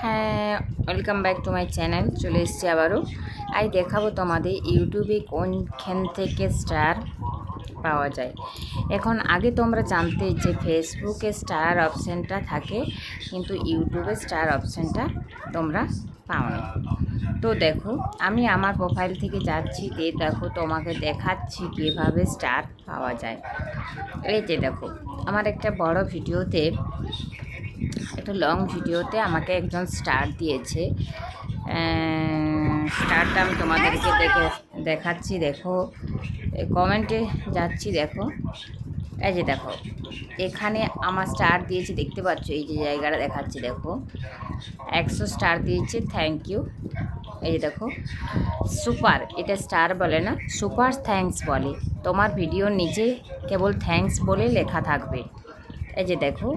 হ্যাঁ welcome back to my channel চলে এসেছি আবারও। আই দেখাবো তোমাদের ইউটিউবে কোনখান থেকে স্টার পাওয়া যায়। এখন আগে তোমরা জানতে যে ফেসবুকে স্টার অপশানটা থাকে, কিন্তু ইউটিউবে স্টার অপশানটা তোমরা পাও না। তো দেখো, আমি আমার প্রোফাইল থেকে যাচ্ছি দিয়ে দেখো তোমাকে দেখাচ্ছি কীভাবে স্টার পাওয়া যায়। এই যে দেখো, আমার একটা বড় ভিডিওতে একটা লং ভিডিওতে আমাকে একজন স্টার দিয়েছে। স্টারটা আমি তোমাদেরকে দেখে দেখাচ্ছি, দেখো। কমেন্টে যাচ্ছি, দেখো। এই যে দেখো, এখানে আমার স্টার দিয়েছে, দেখতে পাচ্ছ? এই যে জায়গাটা দেখাচ্ছি, দেখো। একশো স্টার দিয়েছে থ্যাংক ইউ এই যে দেখো সুপার এটা স্টার বলে না সুপার থ্যাঙ্কস বলে। তোমার ভিডিওর নিচে কেবল থ্যাঙ্কস বলে লেখা থাকবে। এই যে দেখো,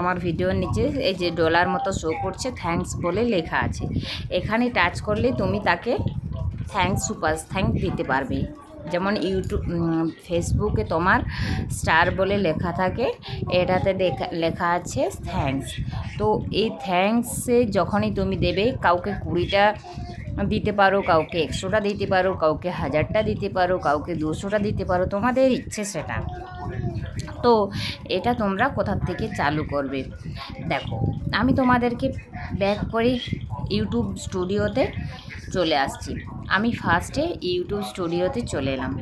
আমার ভিডিওর নিচে এই যে ডলার মতো শো করছে থ্যাঙ্কস বলে লেখা আছে। এখানে টাচ করলে তুমি তাকে থ্যাঙ্কস সুপার থ্যাঙ্ক দিতে পারবে। যেমন ইউটিউব ফেসবুকে তোমার স্টার বলে লেখা থাকে, এটাতে দেখা, লেখা আছে থ্যাঙ্কস তো এই থ্যাঙ্কসে যখনই তুমি দেবে, কাউকে কুড়িটা দিতে পারো, কাউকে একশোটা দিতে পারো, কাউকে হাজারটা দিতে পারো, কাউকে দুশোটা দিতে পারো, তোমাদের ইচ্ছে সেটা। তো এটা তোমরা কোথার থেকে চালু করবে? দেখো, আমি তোমাদেরকে ব্যাক করে ইউটিউব স্টুডিওতে চলে আসছি। আমি ফার্স্টে ইউটিউব স্টুডিওতে চলে এলাম।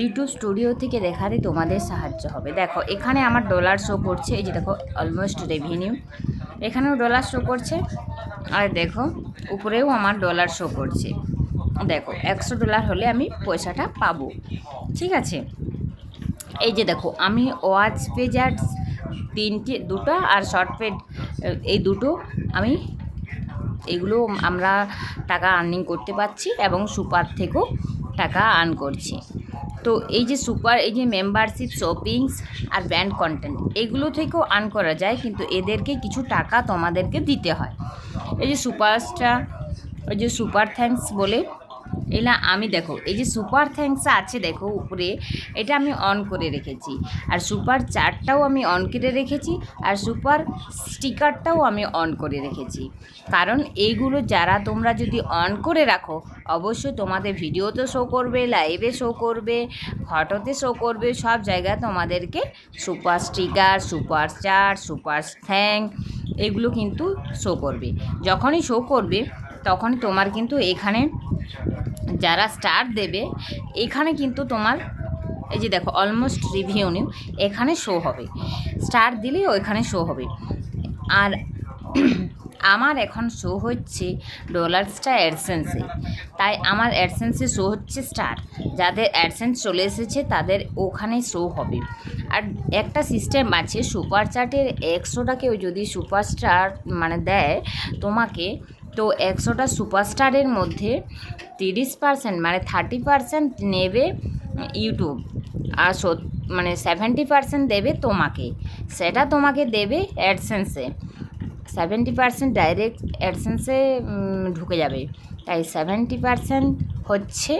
ইউটিউব স্টুডিও থেকে দেখাতে তোমাদের সাহায্য হবে। দেখো, এখানে আমার ডলার শো করছে। এই যে দেখো অলমোস্ট রেভিনিউ এখানেও ডলার শো করছে। আর দেখো, উপরেও আমার ডলার শো করছে। দেখো, একশো ডলার হলে আমি পয়সাটা পাবো। ঠিক আছে? এই যে দেখো, আমি ওয়াচ পেজ আর তিনটে, দুটো আর শর্ট পেজ এই দুটো আমি এগুলো আমরা টাকা আর্নিং করতে পারছি এবং সুপার থেকেও টাকা আর্ন করছি। তো এই যে সুপার, এই যে মেম্বারশিপ শপিংস আর ব্র্যান্ড কন্টেন্ট এগুলো থেকেও আর্ন করা যায়, কিন্তু এদেরকে কিছু টাকা তোমাদেরকে দিতে হয়। এই যে সুপারস্টার ওই যে সুপার থ্যাঙ্কস বলে এলা আমি দেখো, এই যে সুপার থ্যাঙ্কস আছে দেখো উপরে, এটা আমি অন করে রেখেছি। আর সুপার চারটাও আমি অন করে রেখেছি, আর সুপার স্টিকারটাও আমি অন করে রেখেছি। কারণ এইগুলো যারা তোমরা যদি অন করে রাখো, অবশ্যই তোমাদের ভিডিওতে শো করবে লাইভে শো করবে ফটোতে শো করবে, সব জায়গায় তোমাদেরকে super sticker super chat super thank এগুলো কিন্তু শো করবে। যখনই শো করবে তখন তোমার কিন্তু এখানে যারা স্টার দেবে, এখানে কিন্তু তোমার, এই যে দেখো অলমোস্ট রিভিউ নিউ এখানে শো হবে। স্টার দিলেই ওইখানে শো হবে। আর আমার এখন শো হচ্ছে ডলার্সটা অ্যাডসেন্সে তাই আমার অ্যাডসেন্সে শো হচ্ছে স্টার যাদের অ্যাডসেন্স চলে এসেছে, তাদের ওখানে শো হবে। আর একটা সিস্টেম আছে সুপার চার্টের একশোটাকেও যদি সুপার স্টার মানে দেয়, তোমাকে তো একশোটা সুপারস্টারের মধ্যে তিরিশ পার্সেন্ট মানে থার্টি পার্সেন্ট নেবে ইউটিউব আর মানে সেভেন্টি পার্সেন্ট দেবে তোমাকে। সেটা তোমাকে দেবে অ্যাডসেন্সে সেভেন্টি পার্সেন্ট ডাইরেক্ট অ্যাডসেন্সে ঢুকে যাবে। তাই সেভেন্টি পার্সেন্ট হচ্ছে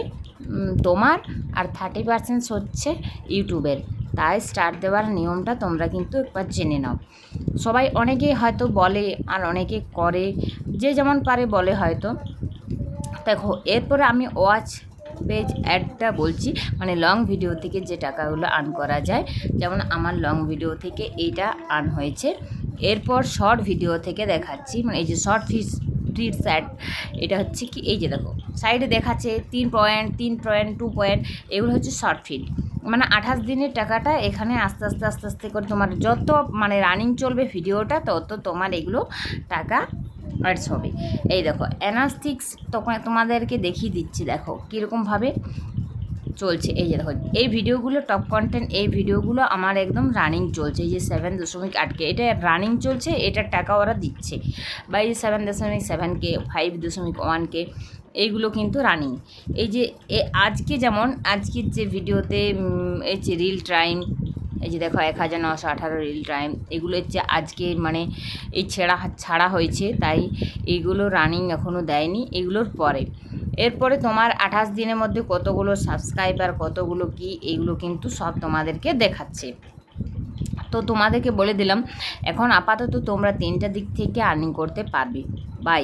তোমার আর থার্টি পার্সেন্ট হচ্ছে ইউটিউবের। তাই স্টার দেওয়ার নিয়মটা তোমরা কিন্তু একবার জেনে নাও। সবাই অনেকেই হয়তো বলে আর অনেকে করে, যে যেমন পারে বলে হয়তো। দেখো, এরপরে আমি ওয়াচ পেজ অ্যাডটা বলছি মানে লং ভিডিও থেকে যে টাকাগুলো আর্ন করা যায়, যেমন আমার লং ভিডিও থেকে এইটা আর্ন হয়েছে। এরপর শর্ট ভিডিও থেকে দেখাচ্ছি মানে এই যে শর্ট ফিস ফিটস অ্যাড এটা হচ্ছে কি, এই যে দেখো সাইডে দেখাচ্ছে তিন পয়েন্ট তিন পয়েন্ট টু পয়েন্ট এগুলো হচ্ছে শর্ট ফিট মানে আঠাশ দিনের টাকাটা এখানে আস্তে আস্তে আস্তে আস্তে করে তোমার যত মানে রানিং চলবে ভিডিওটা, তত তোমার এগুলো টাকা অ্যাডস হবে। এই দেখো অ্যানাস্টিক্স তখন তোমাদেরকে দেখিয়ে দিচ্ছি, দেখো কীরকমভাবে চলছে। এই যে দেখো, এই ভিডিওগুলো টপ কন্টেন্ট এই ভিডিওগুলো আমার একদম রানিং চলছে। এই যে সেভেন দশমিক আটকে এটা রানিং চলছে, এটার টাকা ওরা দিচ্ছে। বা এই সেভেন দশমিক সেভেন কে ফাইভ দশমিক ওয়ান কে এইগুলো কিন্তু রানিং। এই যে আজকে যেমন, আজকের যে ভিডিওতে এই যে রিল টাইম এই যে দেখো এক হাজার নশো আঠারো রিল টাইম এগুলো হচ্ছে আজকে মানে এই ছেঁড়া, ছাড়া হয়েছে, তাই এইগুলো রানিং এখনও দেয়নি, এগুলোর পরে। এরপরে তোমার আঠাশ দিনের মধ্যে কতগুলো সাবস্ক্রাইবার, কতগুলো কি এইগুলো কিন্তু সব তোমাদেরকে দেখাচ্ছে। তো তোমাদেরকে বলে দিলাম, এখন আপাতত তোমরা তিনটা দিক থেকে আর্নিং করতে পারবে। বাই